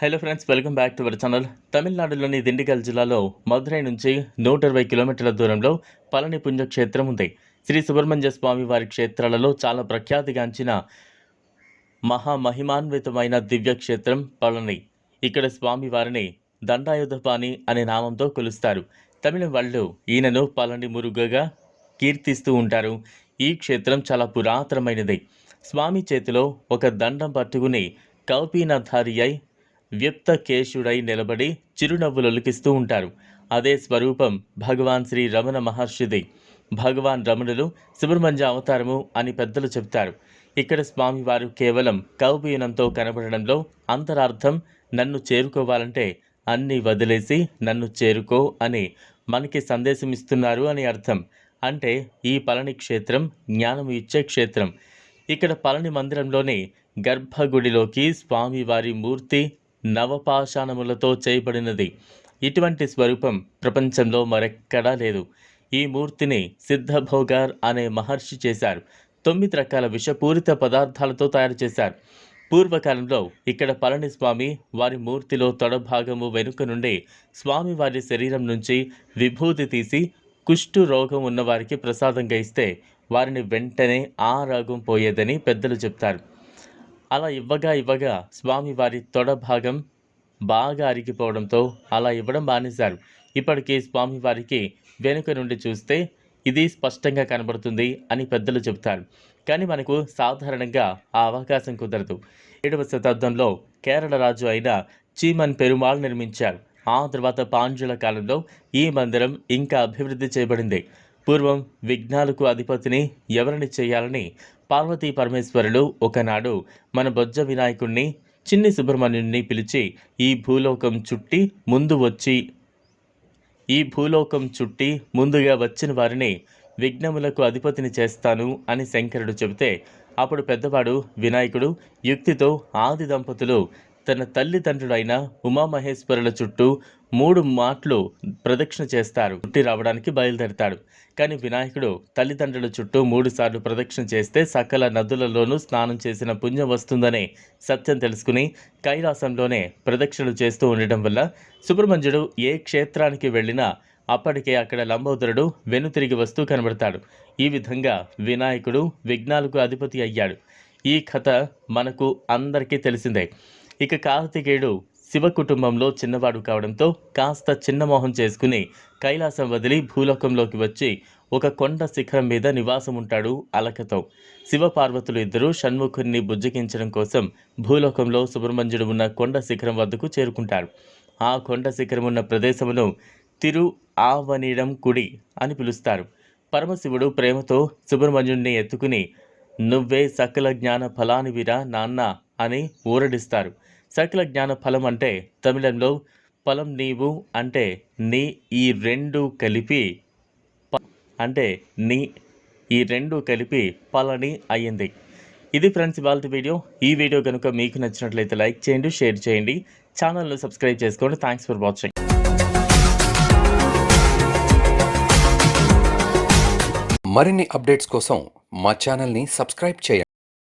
Hello friends welcome back to our channel. తమిళనాడులోని దిండిగల్ జిల్లాలో మదురై నుంచి నూట ఇరవై కిలోమీటర్ల దూరంలో పళని పుణ్యక్షేత్రం ఉంది. శ్రీ సుబ్రహ్మణ్య స్వామి వారి క్షేత్రాలలో చాలా ప్రఖ్యాతిగాంచిన మహామహిమాన్వితమైన దివ్యక్షేత్రం పళని. ఇక్కడ స్వామి వారిని దండాయుధపాణి అనే నామంతో కొలుస్తారు. తమిళం వాళ్ళు ఈయనను పళని మురుగగా కీర్తిస్తూ ఉంటారు. ఈ క్షేత్రం చాలా పురాతనమైనది. స్వామి చేతిలో ఒక దండం పట్టుకుని కౌపీనధారి అయి వ్యక్తకేశుడై నిలబడి చిరునవ్వులొలికిస్తూ ఉంటారు. అదే స్వరూపం భగవాన్ శ్రీ రమణ మహర్షిది. భగవాన్ రమణులు సుబ్రహ్మణ్య అవతారము అని పెద్దలు చెప్తారు ఇక్కడ స్వామివారు కేవలం కౌపీనంతో కనబడడంలో అంతరార్థం నన్ను చేరుకోవాలంటే అన్నీ వదిలేసి నన్ను చేరుకో అని మనకి సందేశం ఇస్తున్నారు అని అర్థం. అంటే ఈ పళని క్షేత్రం జ్ఞానం ఇచ్చే క్షేత్రం. ఇక్కడ పళని మందిరంలోని గర్భగుడిలోకి స్వామివారి మూర్తి నవపాషాణములతో చేయబడినది. ఇటువంటి స్వరూపం ప్రపంచంలో మరెక్కడా లేదు. ఈ మూర్తిని సిద్ధభోగార్ అనే మహర్షి చేశారు. తొమ్మిది రకాల విషపూరిత పదార్థాలతో తయారు చేశారు. పూర్వకాలంలో ఇక్కడ పళనిస్వామి వారి మూర్తిలో తొడభాగము వెనుక నుండి స్వామివారి శరీరం నుంచి విభూతి తీసి కుష్టు రోగం ఉన్నవారికి ప్రసాదంగా ఇస్తే వారిని వెంటనే ఆ రోగం పోయేదని పెద్దలు చెప్తారు. అలా ఇవ్వగా ఇవ్వగా స్వామివారి తొడ భాగం బాగా అరిగిపోవడంతో అలా ఇవ్వడం మానేశారు. ఇప్పటికీ స్వామివారికి వెనుక నుండి చూస్తే ఇది స్పష్టంగా కనబడుతుంది అని పెద్దలు చెబుతారు. కానీ మనకు సాధారణంగా ఆ అవకాశం కుదరదు. ఏడవ శతాబ్దంలో కేరళ రాజు అయిన చీమన్ పెరుమాళ్ నిర్మించారు. ఆ తర్వాత పాండ్యుల కాలంలో ఈ మందిరం ఇంకా అభివృద్ధి చేయబడింది. పూర్వం విఘ్నాలకు అధిపతిని ఎవరిని చేయాలని పార్వతీ పరమేశ్వరులు ఒకనాడు మన బొజ్జ వినాయకుణ్ణి చిన్ని సుబ్రహ్మణ్యుణ్ణి పిలిచి ఈ భూలోకం చుట్టి ముందు వచ్చి ఈ భూలోకం చుట్టి ముందుగా వచ్చిన వారిని విఘ్నములకు అధిపతిని చేస్తాను అని శంకరుడు చెబితే అప్పుడు పెద్దవాడు వినాయకుడు యుక్తితో ఆది దంపతులు తన తల్లిదండ్రులైన ఉమామహేశ్వరుల చుట్టూ మూడు మాటలు ప్రదక్షిణ చేస్తారు. ఉట్టి రావడానికి బయలుదేరతాడు. కానీ వినాయకుడు తల్లిదండ్రుల చుట్టూ మూడు సార్లు ప్రదక్షిణ చేస్తే సకల నదులలోనూ స్నానం చేసిన పుణ్యం వస్తుందనే సత్యం తెలుసుకుని కైలాసంలోనే ప్రదక్షిణలు చేస్తూ ఉండటం వల్ల సుబ్రహ్మణ్యుడు ఏ క్షేత్రానికి వెళ్ళినా అప్పటికే అక్కడ లంబోదరుడు వెనుతిరిగి వస్తూ కనబడతాడు. ఈ విధంగా వినాయకుడు విఘ్నాలకు అధిపతి అయ్యాడు. ఈ కథ మనకు అందరికీ తెలిసిందే. ఇక కార్తికేయుడు శివ కుటుంబంలో చిన్నవాడు కావడంతో కాస్త చిన్నమోహం చేసుకుని కైలాసం వదిలి భూలోకంలోకి వచ్చి ఒక కొండ శిఖరం మీద నివాసం ఉంటాడు అలకతో. శివపార్వతులు ఇద్దరూ షణ్ముఖుని బుజ్జగించడం కోసం భూలోకంలో సుబ్రహ్మణ్యుడు ఉన్న కొండ శిఖరం వద్దకు చేరుకుంటారు. ఆ కొండ శిఖరం ఉన్న ప్రదేశమును తిరు ఆవనీడం కుడి అని పిలుస్తారు. పరమశివుడు ప్రేమతో సుబ్రహ్మణ్యుడిని ఎత్తుకుని నువ్వే సకల జ్ఞాన ఫలానివిరా నాన్న అని ఊరడిస్తారు. సకల జ్ఞాన ఫలం అంటే తమిళంలో ఫలం నీవు అంటే నీ ఈ రెండు కలిపి ప- అంటే నీ ఈ రెండు కలిపి పలని అయ్యింది. ఇది ఫ్రెండ్స్ ఇవాళ వీడియో. ఈ వీడియో కనుక మీకు నచ్చినట్లయితే లైక్ చేయండి షేర్ చేయండి. ఛానల్ను సబ్స్క్రైబ్ చేసుకోండి. Thanks for watching. మరిన్ని అప్డేట్స్ కోసం మా ఛానల్ని సబ్స్క్రైబ్ చేయండి.